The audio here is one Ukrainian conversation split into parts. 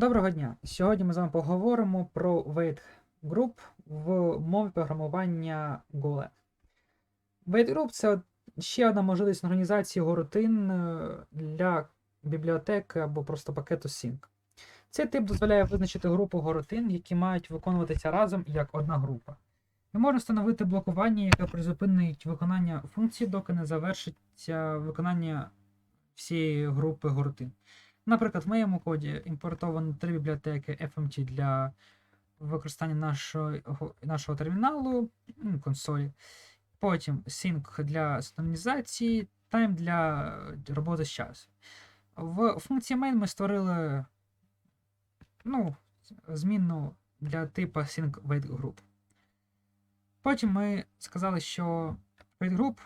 Доброго дня! Сьогодні ми з вами поговоримо про Wait Group в мові програмування Golang. Wait Group це ще одна можливість організації горутин е, для бібліотеки або просто пакету Sync. Цей тип дозволяє визначити групу горутин, які мають виконуватися разом як одна група. І можна встановити блокування, яке призупинить виконання функції, доки не завершиться виконання всієї групи горутин. Наприклад, в моєму коді імпортовано три бібліотеки FMT для використання нашого, нашого терміналу, ну, консолі. Потім Sync для синхронізації, Time для роботи з часу. В функції main ми створили ну, змінну для типу Sync Wait Group. Потім ми сказали, що Wait Group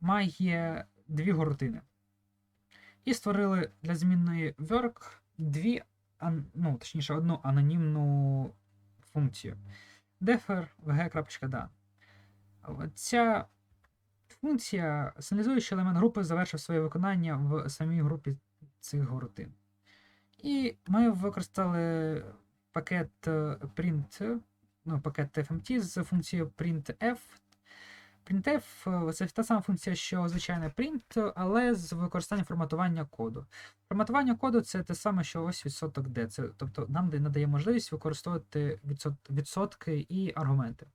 має дві горутини. І створили для змінної work дві, ну, точніше, одну анонімну функцію. defer vg.da. Ця функція сигналізує, що елемент групи завершив своє виконання в самій групі цих горутин. І ми використали пакет е, print, ну, пакет fmt з функцією printf Printf е, це та сама функція, що звичайний print, але з використанням форматування коду. Форматування коду це те саме, що ось відсоток D. Це, тобто нам надає можливість використовувати відсотки і аргументи.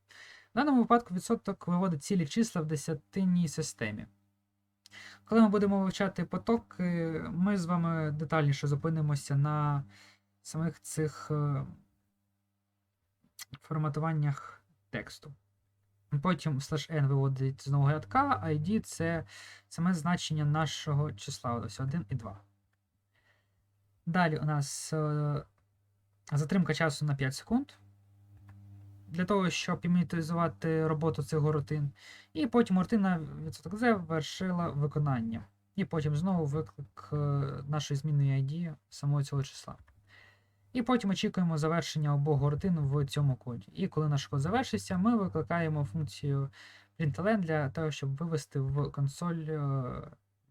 В даному випадку відсоток виводить цілі числа в десятинній системі. Коли ми будемо вивчати потоки, ми з вами детальніше зупинимося на самих цих е, форматуваннях тексту. Потім слеш n виводить знову рядка, ID це саме значення нашого числа. Ось 1 і 2. Далі у нас е, затримка часу на 5 секунд. Для того, щоб імітизувати роботу цих горутин. І потім рутина відсоток завершила виконання. І потім знову виклик е, нашої змінної ID самого цього числа. І потім очікуємо завершення обох горутин в цьому коді. І коли наш код завершиться, ми викликаємо функцію println для того, щоб вивести в консоль е,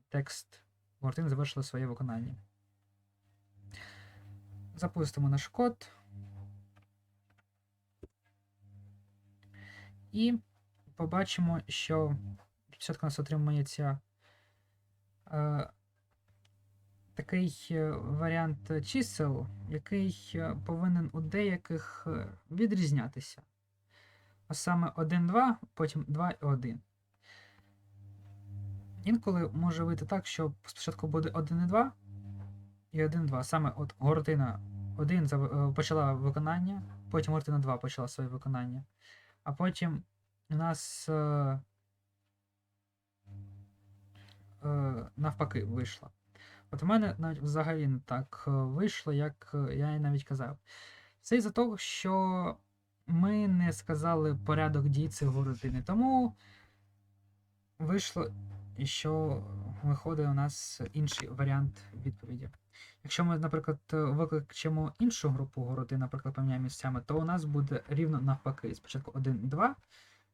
текст горутин завершила своє виконання. Запустимо наш код. І побачимо, що спочатку у нас отримується е, такий е, варіант чисел, який е, повинен у деяких е, відрізнятися. А саме 1, 2, потім 2 і 1. Інколи може вийти так, що спочатку буде 1 і 2 і 1, 2. Саме от городина 1 е, почала виконання, потім городина 2 почала своє виконання. А потім у нас е, е, навпаки вийшло. От у мене навіть взагалі не так е, вийшло, як е, я і навіть казав. Це із-за того, що ми не сказали порядок дій цих городини. Тому вийшло, що виходить у нас інший варіант відповіді. Якщо ми, наприклад, е, викличемо іншу групу городин, наприклад, поміняємо місцями, то у нас буде рівно навпаки. Спочатку 1, 2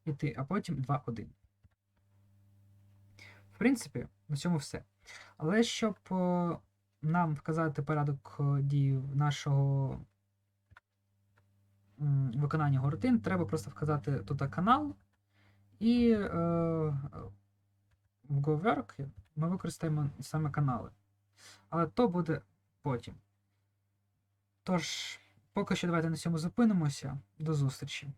іти, а потім 2, 1. В принципі, на цьому все. Але щоб е, нам вказати порядок е, дій нашого виконання горутин, треба просто вказати тут канал, і е, в GoWork ми використаємо саме канали. Але то буде потім. Тож, поки що давайте на цьому зупинимося. До зустрічі.